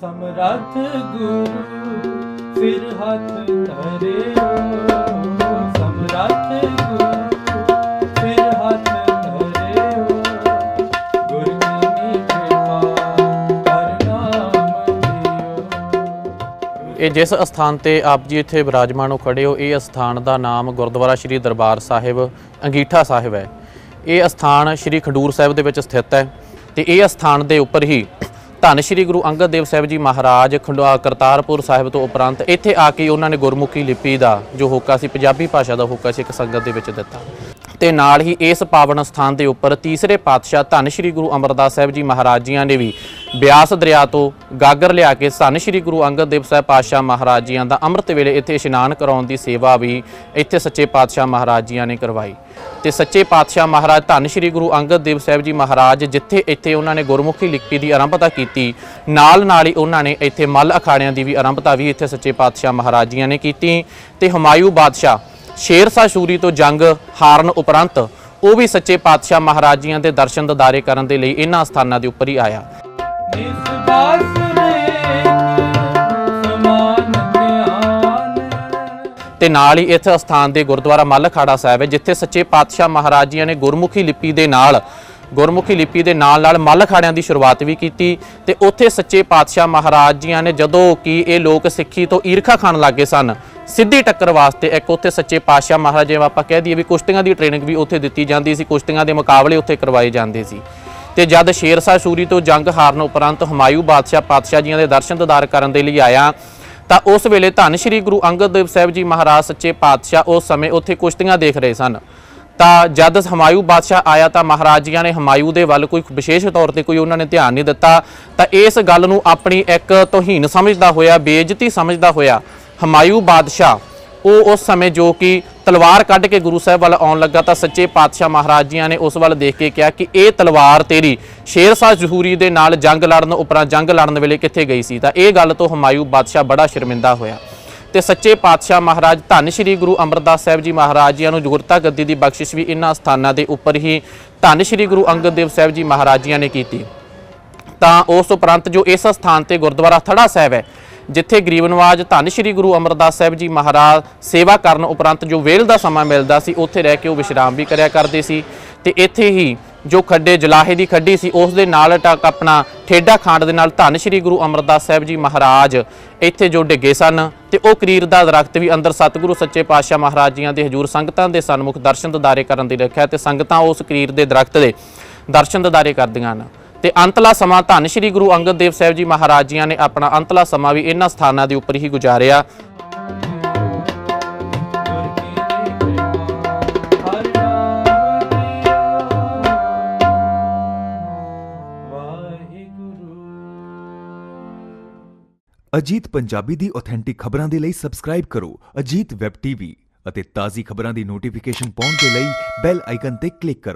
ਸਮਰੱਥ ਗੁਰੂ, ਫਿਰ ਹੱਥ ਧਰਿਓ। ਸਮਰੱਥ ਗੁਰੂ, ਫਿਰ ਹੱਥ ਇਹ ਜਿਸ ਅਸਥਾਨ ਤੇ ਆਪ ਜੀ ਇੱਥੇ ਵਿਰਾਜਮਾਨ ਹੋ ਖੜੇ ਹੋ, ਇਹ ਅਸਥਾਨ ਦਾ ਨਾਮ ਗੁਰਦੁਆਰਾ ਸ੍ਰੀ ਦਰਬਾਰ ਸਾਹਿਬ ਅੰਗੀਠਾ ਸਾਹਿਬ ਹੈ। ਇਹ ਅਸਥਾਨ ਸ੍ਰੀ ਖਡੂਰ ਸਾਹਿਬ ਦੇ ਵਿੱਚ ਸਥਿਤ ਹੈ ਤੇ ਇਹ ਅਸਥਾਨ ਦੇ ਉੱਪਰ ਹੀ ਧੰਨ ਸ੍ਰੀ ਗੁਰੂ ਅੰਗਦ ਦੇਵ ਸਾਹਿਬ ਜੀ ਮਹਾਰਾਜ ਖੰਡਵਾ ਕਰਤਾਰਪੁਰ ਸਾਹਿਬ ਤੋਂ ਉਪਰੰਤ ਇੱਥੇ ਆ ਕੇ ਉਹਨਾਂ ਨੇ ਗੁਰਮੁਖੀ ਲਿਪੀ ਦਾ ਜੋ ਹੋਕਾ ਸੀ, ਪੰਜਾਬੀ ਭਾਸ਼ਾ ਦਾ ਹੋਕਾ ਸੀ, ਇੱਕ ਸੰਗਤ ਦੇ ਵਿੱਚ ਦਿੱਤਾ। ਤੇ ਨਾਲ ਹੀ ਇਸ ਪਾਵਨ ਸਥਾਨ ਦੇ ਉੱਪਰ ਤੀਸਰੇ ਪਾਤਸ਼ਾਹ ਧੰਨ ਸ੍ਰੀ ਗੁਰੂ ਅਮਰਦਾਸ ਸਾਹਿਬ ਜੀ ਮਹਾਰਾਜ ਜੀਆਂ ਨੇ ਵੀ ਬਿਆਸ ਦਰਿਆ ਤੋਂ ਗਾਗਰ ਲਿਆ ਕੇ ਧੰਨ ਸ੍ਰੀ ਗੁਰੂ ਅੰਗਦ ਦੇਵ ਸਾਹਿਬ ਪਾਤਸ਼ਾਹ ਮਹਾਰਾਜ ਜੀਆਂ ਦਾ ਅੰਮ੍ਰਿਤ ਵੇਲੇ ਇੱਥੇ ਇਸ਼ਨਾਨ ਕਰਾਉਣ ਦੀ ਸੇਵਾ ਵੀ ਇੱਥੇ ਸੱਚੇ ਪਾਤਸ਼ਾਹ ਮਹਾਰਾਜ ਜੀਆਂ ਨੇ ਕਰਵਾਈ। ਤੇ ਸੱਚੇ ਪਾਤਸ਼ਾਹ ਮਹਾਰਾਜ ਧੰਨ ਸ੍ਰੀ ਗੁਰੂ ਅੰਗਦ ਦੇਵ ਸਾਹਿਬ ਜੀ ਮਹਾਰਾਜ, ਜਿੱਥੇ ਇੱਥੇ ਉਹਨਾਂ ਨੇ ਗੁਰਮੁਖੀ ਲਿਪੀ ਦੀ ਆਰੰਭਤਾ ਕੀਤੀ, ਨਾਲ ਨਾਲ ਹੀ ਉਹਨਾਂ ਨੇ ਇੱਥੇ ਮੱਲ ਅਖਾੜਿਆਂ ਦੀ ਵੀ ਆਰੰਭਤਾ ਵੀ ਇੱਥੇ ਸੱਚੇ ਪਾਤਸ਼ਾਹ ਮਹਾਰਾਜ ਜੀਆਂ ਨੇ ਕੀਤੀ। ਤੇ ਹੁਮਾਯੂ ਬਾਦਸ਼ਾਹ ਸ਼ੇਰ ਸ਼ਾਹ ਸੂਰੀ ਤੋਂ ਜੰਗ ਹਾਰਨ ਉਪਰੰਤ ਉਹ ਵੀ ਸੱਚੇ ਪਾਤਸ਼ਾਹ ਮਹਾਰਾਜ ਜੀਆਂ ਦੇ ਦਰਸ਼ਨ ਦਿਦਾਰੇ ਕਰਨ ਦੇ ਲਈ ਇਹਨਾਂ ਸਥਾਨਾਂ ਦੇ ਉੱਪਰ ਹੀ ਆਇਆ। ਨਿਸ ਬਾਸਰੇ ਤੇ ਨਾਲ ਹੀ ਇੱਥੇ ਸਥਾਨ ਦੇ ਗੁਰਦੁਆਰਾ ਮੱਲ ਅਖਾੜਾ ਸਾਹਿਬ ਹੈ, ਜਿੱਥੇ ਸੱਚੇ ਪਾਤਸ਼ਾਹ ਮਹਾਰਾਜ ਜੀਆਂ ਨੇ ਗੁਰਮੁਖੀ ਲਿਪੀ ਦੇ ਨਾਲ, ਗੁਰਮੁਖੀ ਲਿਪੀ ਦੇ ਨਾਲ ਨਾਲ ਮੱਲ ਅਖਾੜਿਆਂ ਦੀ ਸ਼ੁਰੂਆਤ ਵੀ ਕੀਤੀ ਤੇ ਉੱਥੇ ਸੱਚੇ ਪਾਤਸ਼ਾਹ ਮਹਾਰਾਜ ਜੀਆਂ ਨੇ ਜਦੋਂ ਕਿ ਇਹ ਲੋਕ ਸਿੱਖੀ ਤੋਂ ਈਰਖਾ ਖਾਣ ਲੱਗੇ ਸਨ, ਸਿੱਧੀ ਟੱਕਰ ਵਾਸਤੇ ਇੱਕ ਉੱਥੇ ਸੱਚੇ ਪਾਤਸ਼ਾਹ ਮਹਾਰਾਜ ਜਿਵੇਂ ਆਪਾਂ ਕਹਿ ਦਈਏ ਵੀ ਕੁਸ਼ਤੀਆਂ ਦੀ ਟ੍ਰੇਨਿੰਗ ਵੀ ਉੱਥੇ ਦਿੱਤੀ ਜਾਂਦੀ ਸੀ, ਕੁਸ਼ਤੀਆਂ ਦੇ ਮੁਕਾਬਲੇ ਉੱਥੇ ਕਰਵਾਏ ਜਾਂਦੇ ਸੀ। ਤੇ ਜਦ ਸ਼ੇਰ ਸ਼ਾਹ ਸੂਰੀ ਤੋਂ ਜੰਗ ਹਾਰਨ ਉਪਰੰਤ ਹੁਮਾਯੂ ਬਾਦਸ਼ਾਹ ਪਾਤਸ਼ਾਹ ਜੀਆਂ ਦੇ ਦਰਸ਼ਨ ਦਿਦਾਰ ਕਰਨ ਦੇ ਲਈ ਆਇਆ ਤਾਂ ਉਸ ਵੇਲੇ ਧੰਨ ਸ਼੍ਰੀ ਗੁਰੂ ਅੰਗਦ ਦੇਵ ਸਾਹਿਬ ਜੀ ਮਹਾਰਾਜ, ਸੱਚੇ ਪਾਤਸ਼ਾਹ, ਉਸ ਸਮੇਂ ਉੱਥੇ ਕੁਸ਼ਤੀਆਂ ਦੇਖ ਰਹੇ ਸਨ। ਤਾਂ ਜਦ ਹਮਾਯੂ ਬਾਦਸ਼ਾਹ ਆਇਆ ਤਾਂ ਮਹਾਰਾਜ ਜੀਆਂ ਨੇ ਹਮਾਯੂ ਦੇ ਵੱਲ ਕੋਈ ਵਿਸ਼ੇਸ਼ ਤੌਰ ਤੇ ਕੋਈ ਉਹਨਾਂ ਨੇ ਧਿਆਨ ਨਹੀਂ ਦਿੱਤਾ। ਤਾਂ ਇਸ ਗੱਲ ਨੂੰ ਆਪਣੀ ਇੱਕ ਤੋਹੀਨ ਸਮਝਦਾ ਹੋਇਆ, ਬੇਇੱਜ਼ਤੀ ਸਮਝਦਾ ਹੋਇਆ ਹਮਾਯੂ ਬਾਦਸ਼ਾਹ, ਉਹ ਉਸ ਸਮੇਂ ਜੋ ਕਿ ਤਲਵਾਰ ਕੱਢ ਕੇ ਗੁਰੂ ਸਾਹਿਬ ਵੱਲ ਆਉਣ ਲੱਗਾ ਤਾਂ ਸੱਚੇ ਪਾਤਸ਼ਾਹ ਮਹਾਰਾਜ ਜੀਆਂ ਨੇ ਉਸ ਵੱਲ ਦੇਖ ਕੇ ਕਿਹਾ ਕਿ ਇਹ ਤਲਵਾਰ ਤੇਰੀ ਸ਼ੇਰ ਸ਼ਾਹ ਜ਼ਹੂਰੀ ਦੇ ਨਾਲ ਜੰਗ ਲੜਨ ਉਪਰਾਂ ਜੰਗ ਲੜਨ ਵੇਲੇ ਕਿੱਥੇ ਗਈ ਸੀ? ਤਾਂ ਇਹ ਗੱਲ ਤੋਂ ਹਮਾਯੂ ਬਾਦਸ਼ਾਹ ਬੜਾ ਸ਼ਰਮਿੰਦਾ ਹੋਇਆ। ਤੇ ਸੱਚੇ ਪਾਤਸ਼ਾਹ ਮਹਾਰਾਜ, ਧੰਨ ਸ਼੍ਰੀ ਗੁਰੂ ਅਮਰਦਾਸ ਸਾਹਿਬ ਜੀ ਮਹਾਰਾਜ ਜੀਆਂ ਨੂੰ ਜੁਗਰਤਾ ਗੱਦੀ ਦੀ ਬਖਸ਼ਿਸ਼ ਵੀ ਇਹਨਾਂ ਸਥਾਨਾਂ ਦੇ ਉੱਪਰ ਹੀ ਧੰਨ ਸ਼੍ਰੀ ਗੁਰੂ ਅੰਗਦ ਦੇਵ ਸਾਹਿਬ ਜੀ ਮਹਾਰਾਜ ਜੀਆਂ ਨੇ ਕੀਤੀ। ਤਾਂ ਉਸ ਉਪਰੰਤ ਜੋ ਇਸ ਸਥਾਨ ਤੇ ਗੁਰਦੁਆਰਾ ਥੜਾ ਸਾਹਿਬ ਹੈ ਜਿੱਥੇ ਗਰੀਬ ਨਵਾਜ ਧੰਨ ਸ਼੍ਰੀ ਗੁਰੂ ਅਮਰਦਾਸ ਸਾਹਿਬ ਜੀ ਮਹਾਰਾਜ ਸੇਵਾ ਕਰਨ ਉਪਰੰਤ ਜੋ ਵੇਲ ਦਾ ਸਮਾਂ ਮਿਲਦਾ ਸੀ, ਉੱਥੇ ਰਹਿ ਕੇ ਉਹ ਵਿਸ਼ਰਾਮ ਵੀ ਕਰਿਆ ਕਰਦੇ ਸੀ। ਤੇ ਇੱਥੇ ਹੀ ਜੋ ਖੱਡੇ ਜਲਾਹੇ ਦੀ ਖੱਡੀ ਸੀ, ਉਸ ਦੇ ਨਾਲ ਟਕ ਆਪਣਾ ਠੇਡਾ ਖਾਂਡ ਦੇ ਨਾਲ ਧੰਨ ਸ਼੍ਰੀ ਗੁਰੂ ਅਮਰਦਾਸ ਸਾਹਿਬ ਜੀ ਮਹਾਰਾਜ ਇੱਥੇ ਜੋ ਡਿੱਗੇ ਸਨ ਤੇ ਉਹ ਕਰੀਰ ਦਾ ਦਰਖਤ ਵੀ ਅੰਦਰ ਸਤਿਗੁਰੂ ਸੱਚੇ ਪਾਤਸ਼ਾਹ ਮਹਾਰਾਜ ਜੀਆਂ ਦੇ ਹਜ਼ੂਰ ਸੰਗਤਾਂ ਦੇ ਸਨਮੁਖ ਦਰਸ਼ਨ ਦਿਦਾਰੇ ਕਰਨ ਦੀ ਰੱਖਿਆ ਤੇ ਸੰਗਤਾਂ ਉਸ ਕਰੀਰ ਦੇ ਦਰਖਤ ਦੇ ਦਰਸ਼ਨ ਦਿਦਾਰੇ ਕਰਦੀਆਂ ਹਨ। ਤੇ ਅੰਤਲਾ ਸਮਾਂ ਧੰਨ ਸ਼੍ਰੀ ਗੁਰੂ ਅੰਗਦ ਦੇਵ ਸਾਹਿਬ ਜੀ ਮਹਾਰਾਜ ਜੀਆਂ ਨੇ ਆਪਣਾ ਅੰਤਲਾ ਸਮਾਂ ਵੀ ਇਹਨਾਂ ਸਥਾਨਾਂ ਦੇ ਉੱਪਰ ਹੀ ਗੁਜ਼ਾਰਿਆ। ਅਜੀਤ ਪੰਜਾਬੀ ਦੀ ਆਥੈਂਟਿਕ ਖਬਰਾਂ ਦੇ ਲਈ ਸਬਸਕ੍ਰਾਈਬ ਕਰੋ ਅਜੀਤ ਵੈਬ ਟੀਵੀ ਅਤੇ ਤਾਜ਼ੀ ਖਬਰਾਂ ਦੀ ਨੋਟੀਫਿਕੇਸ਼ਨ ਪਾਉਣ ਦੇ ਲਈ ਬੈਲ ਆਈਕਨ ਤੇ ਕਲਿੱਕ ਕਰੋ।